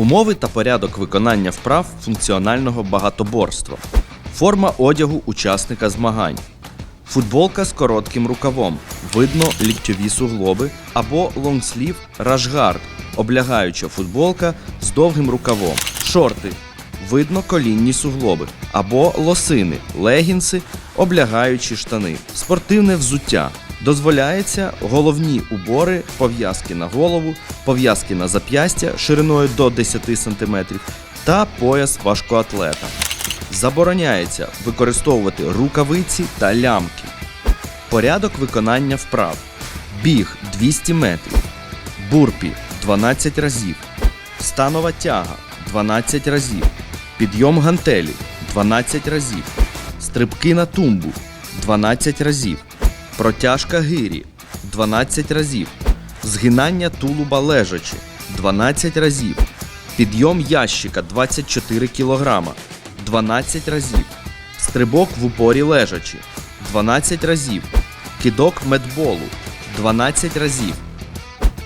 Умови та порядок виконання вправ функціонального багатоборства. Форма одягу учасника змагань. Футболка з коротким рукавом. Видно ліктьові суглоби або лонгслів рашгард, облягаюча футболка з довгим рукавом. Шорти. Видно колінні суглоби або лосини, легінси, облягаючі штани. Спортивне взуття. Дозволяється головні убори, пов'язки на голову, пов'язки на зап'ястя шириною до 10 см та пояс важкоатлета. Забороняється використовувати рукавиці та лямки. Порядок виконання вправ. Біг 200 метрів. Бурпі 12 разів. Станова тяга 12 разів. Підйом гантелі 12 разів. Стрибки на тумбу 12 разів. Протяжка гирі 12 разів. Згинання тулуба лежачи 12 разів. Підйом ящика 24 кг 12 разів. Стрибок в упорі лежачи 12 разів. Кидок медболу 12 разів.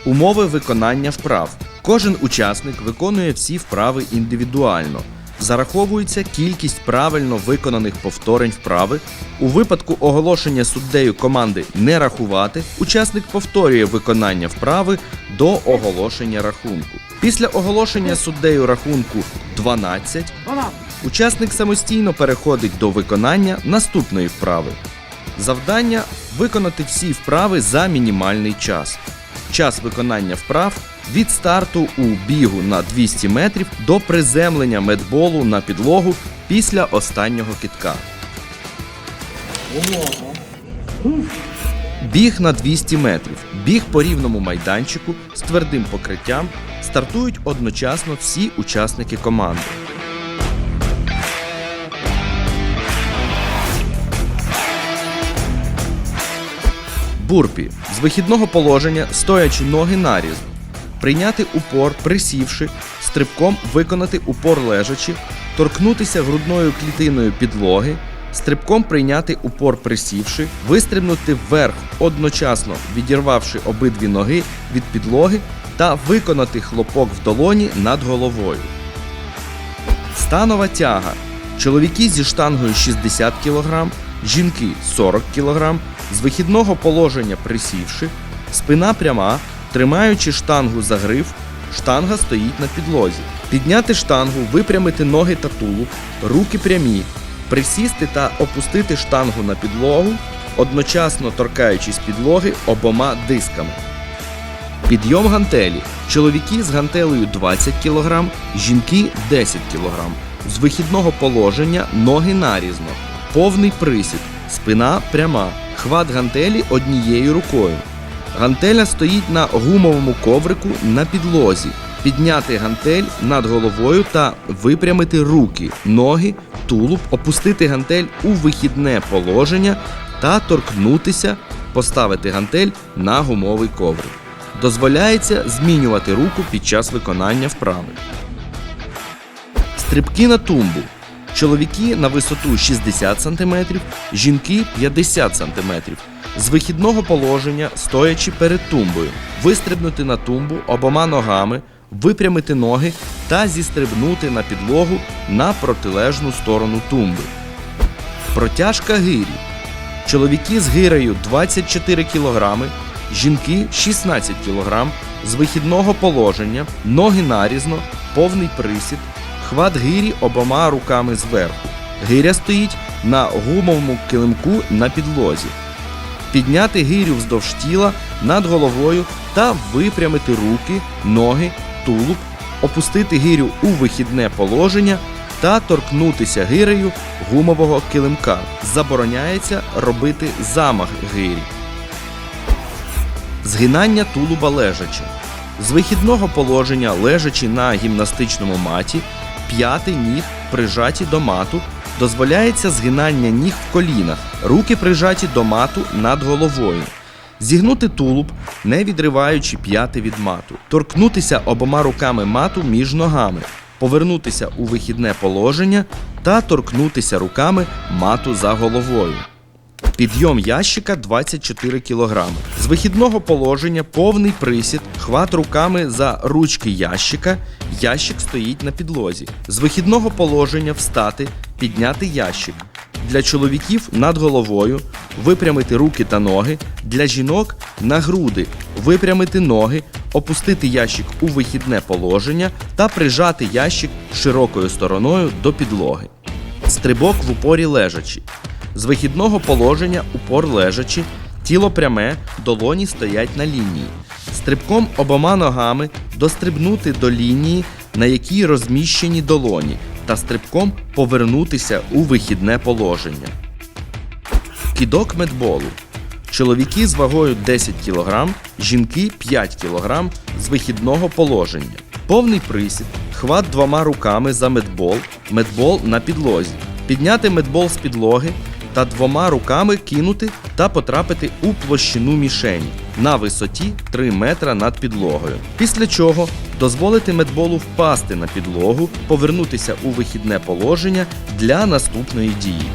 Умови виконання вправ. Кожен учасник виконує всі вправи індивідуально. Зараховується кількість правильно виконаних повторень вправи. У випадку оголошення суддею команди не рахувати, учасник повторює виконання вправи до оголошення рахунку. Після оголошення суддею рахунку 12 учасник самостійно переходить до виконання наступної вправи. Завдання виконати всі вправи за мінімальний час. Час виконання вправ від старту у бігу на 200 метрів до приземлення медболу на підлогу після останнього китка. Біг на 200 метрів. Біг по рівному майданчику з твердим покриттям. Стартують одночасно всі учасники команди. Бурпі з вихідного положення, стоячи ноги нарізно. Прийняти упор, присівши, стрибком виконати упор лежачи, торкнутися грудною клітиною підлоги, стрибком прийняти упор присівши, вистрибнути вверх, одночасно відірвавши обидві ноги від підлоги та виконати хлопок в долоні над головою. Станова тяга. Чоловіки зі штангою 60 кг, жінки 40 кг, з вихідного положення присівши, спина пряма, тримаючи штангу за гриф, штанга стоїть на підлозі. Підняти штангу, випрямити ноги та тулуб, руки прямі, присісти та опустити штангу на підлогу, одночасно торкаючись підлоги обома дисками. Підйом гантелі. Чоловіки з гантелею 20 кг, жінки 10 кг. З вихідного положення ноги нарізно. Повний присід. Спина пряма. Хват гантелі однією рукою. Гантеля стоїть на гумовому коврику на підлозі. Підняти гантель над головою та випрямити руки, ноги, тулуб, опустити гантель у вихідне положення та торкнутися, поставити гантель на гумовий коврик. Дозволяється змінювати руку під час виконання вправи. Стрибки на тумбу. Чоловіки на висоту 60 см, жінки 50 см. З вихідного положення, стоячи перед тумбою, вистрибнути на тумбу обома ногами, випрямити ноги та зістрибнути на підлогу на протилежну сторону тумби. Протяжка гирі. Чоловіки з гирею 24 кг, жінки 16 кг, з вихідного положення, ноги нарізно, повний присід, хват гирі обома руками зверху. Гиря стоїть на гумовому килимку на підлозі. Підняти гирю вздовж тіла над головою та випрямити руки, ноги, тулуб, опустити гирю у вихідне положення та торкнутися гирею гумового килимка. Забороняється робити замах гирі. Згинання тулуба лежачи. З вихідного положення лежачи на гімнастичному маті, п'яти ніг прижаті до мату, дозволяється згинання ніг в колінах, руки прижаті до мату над головою. Зігнути тулуб, не відриваючи п'яти від мату, торкнутися обома руками мату між ногами, повернутися у вихідне положення та торкнутися руками мату за головою. Підйом ящика 24 кг. З вихідного положення повний присід, хват руками за ручки ящика. Ящик стоїть на підлозі. З вихідного положення встати, підняти ящик. Для чоловіків над головою випрямити руки та ноги, для жінок на груди, випрямити ноги, опустити ящик у вихідне положення та прижати ящик широкою стороною до підлоги. Стрибок в упорі лежачі. З вихідного положення упор лежачі, тіло пряме, долоні стоять на лінії. Стрибком обома ногами дострибнути до лінії, на якій розміщені долоні, та стрибком повернутися у вихідне положення. Кидок медболу. Чоловіки з вагою 10 кг, жінки 5 кг з вихідного положення. Повний присід, хват двома руками за медбол, медбол на підлозі. Підняти медбол з підлоги та двома руками кинути та потрапити у площину мішені на висоті 3 метра над підлогою. Після чого дозволити медболу впасти на підлогу, повернутися у вихідне положення для наступної дії.